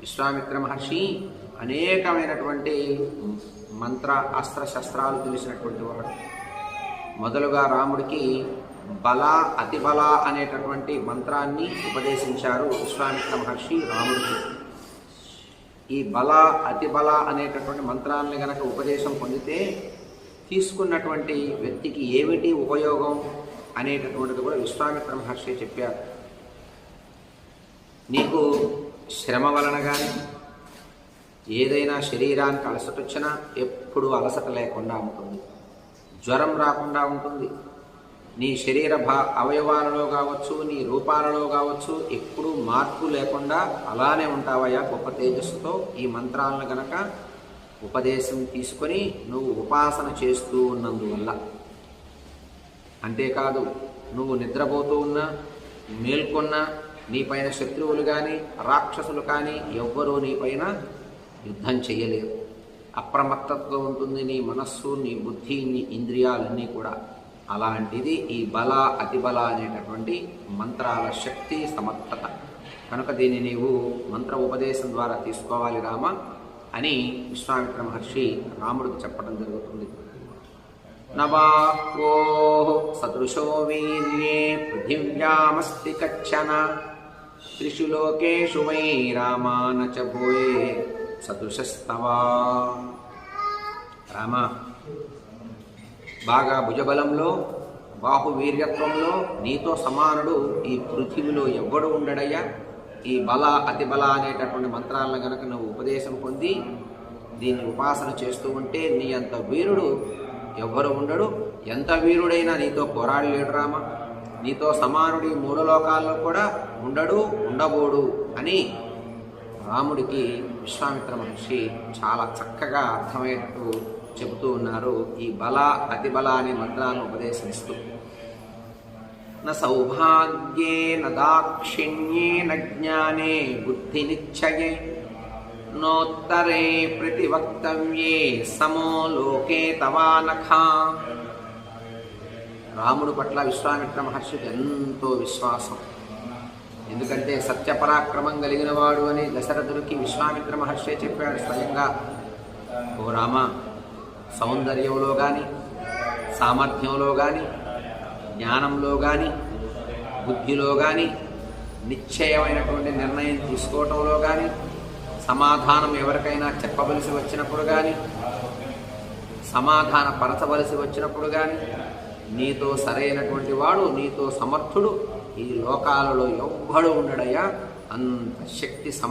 విశ్వామిత్ర మహర్షి అనేకమైనటువంటి మంత్ర అస్త్ర శస్త్రాలు తెలిసినటువంటి వాడు. మొదలుగా రాముడికి బల అతిబల అనేటటువంటి మంత్రాన్ని ఉపదేశించారు విశ్వామిత్ర మహర్షి రాముడికి. ఈ బల అతిబల అనేటటువంటి మంత్రాన్ని గనక ఉపదేశం పొందితే తీసుకున్నటువంటి వ్యక్తికి ఏమిటి ఉపయోగం అనేటటువంటిది కూడా విశ్వామిత్ర మహర్షి చెప్పారు. నీకు శ్రమ వలన కానీ ఏదైనా శరీరానికి అలసట వచ్చినా ఎప్పుడు అలసట లేకుండా ఉంటుంది. జ్వరం రాకుండా ఉంటుంది. నీ శరీర భా అవయవాలలో కావచ్చు నీ రూపాలలో కావచ్చు ఎప్పుడూ మార్పు లేకుండా అలానే ఉంటావయ్యా గొప్ప తేజస్సుతో ఈ మంత్రాలను గనక ఉపదేశం తీసుకొని నువ్వు ఉపాసన చేస్తూ ఉన్నందువల్ల. అంతేకాదు నువ్వు నిద్రపోతూ ఉన్నా మేల్కొన్నా నీపైన శత్రువులు కానీ రాక్షసులు కానీ ఎవ్వరూ నీపైన యుద్ధం చేయలేరు. అప్రమత్తతతో ఉంటుంది నీ మనస్సు నీ బుద్ధి నీ ఇంద్రియాలన్నీ కూడా. అలాంటిది ఈ బల అతిబల అనేటటువంటి మంత్రాల శక్తి సమర్థత. కనుక దీన్ని నీవు మంత్ర ఉపదేశం ద్వారా తీసుకోవాలి రామ అని విశ్వామిత్ర మహర్షి రాముడికి చెప్పడం జరుగుతుంది. నవాహ్వో సదృశో వీర్యే పృథివ్యామస్తి కచ్చన. త్రిషు లోకేషు వై రామాన చ భూయే సదృశస్తవా. రామ బాగా భుజబలంలో బాహువీర్యత్వంలో నీతో సమానుడు ఈ పృథివిలో ఎవ్వడు ఉండడయ్యా. ఈ బల అతి బల అనేటటువంటి మంత్రాలను గనక నువ్వు ఉపదేశం పొంది దీన్ని ఉపాసన చేస్తూ ఉంటే నీ అంత వీరుడు ఎవ్వరు ఉండడు. ఎంత వీరుడైనా నీతో పోరాడలేడు రామ. నీతో సమానుడి మూడు లోకాల్లో కూడా ఉండడు ఉండబోడు అని రాముడికి విశ్వామిత్ర మహర్షి చాలా చక్కగా అర్థమయ్యేట్టు చెబుతూ ఉన్నారు. ఈ బల అతిబల అనే మంత్రాలను ఉపదేశిస్తూ. న సౌభాగ్యే న దాక్షిణ్యే న జ్ఞానే బుద్ధి నిశ్చయే నోత్తరే ప్రతివక్తవ్యే సమో లోకే తవానఖా. రాముడు పట్ల విశ్వామిత్ర మహర్షికి ఎంతో విశ్వాసం. ఎందుకంటే సత్యపరాక్రమం కలిగిన వాడు అని దశరథుడికి విశ్వామిత్ర మహర్షే చెప్పాడు స్వయంగా. ఓ రామ సౌందర్యంలో కానీ సామర్థ్యంలో కానీ జ్ఞానంలో కానీ బుద్ధిలో కానీ నిశ్చయమైనటువంటి నిర్ణయం తీసుకోవటంలో కానీ సమాధానం ఎవరికైనా చెప్పవలసి వచ్చినప్పుడు కానీ సమాధాన పరచవలసి వచ్చినప్పుడు కానీ నీతో సరైనటువంటి వాడు నీతో సమర్థుడు. ఈ లోకాలలో ఎవ్వడు ఉండడయ్యా. అంత శక్తి సమ